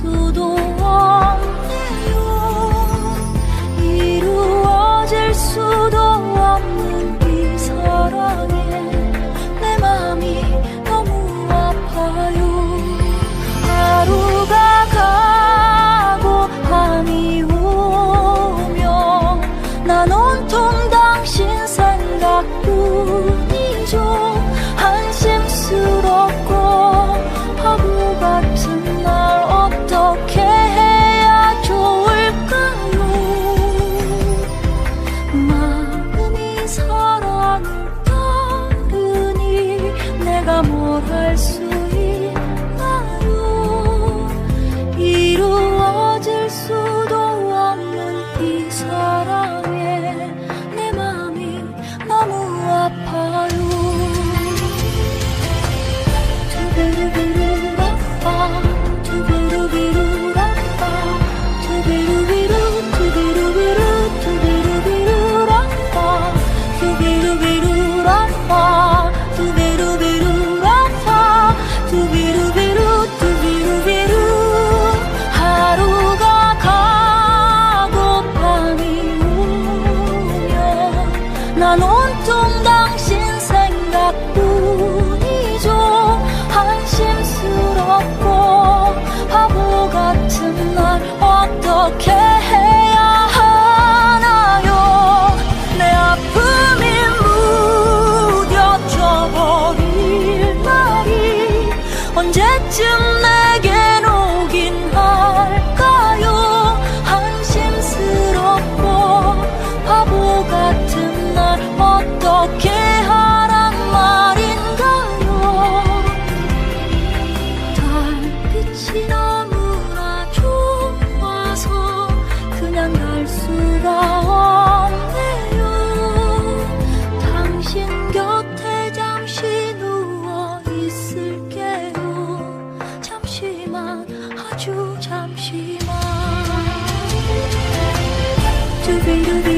速度 할 수 있나요? 이루어질 수도 없는 이 사랑에 내 마음이 너무 아파요. 두루두루 난 온통 당신 생각뿐이죠. 한심스럽고 바보 같은 날 어떻게 해야 하나요? 내 아픔이 무뎌져 버릴 날이 언제쯤 내게로 달빛이 너무나 좋아서 그냥 갈 수가 없네요. 당신 곁에 잠시 누워 있을게요. 잠시만 아주 잠시만. 두비두비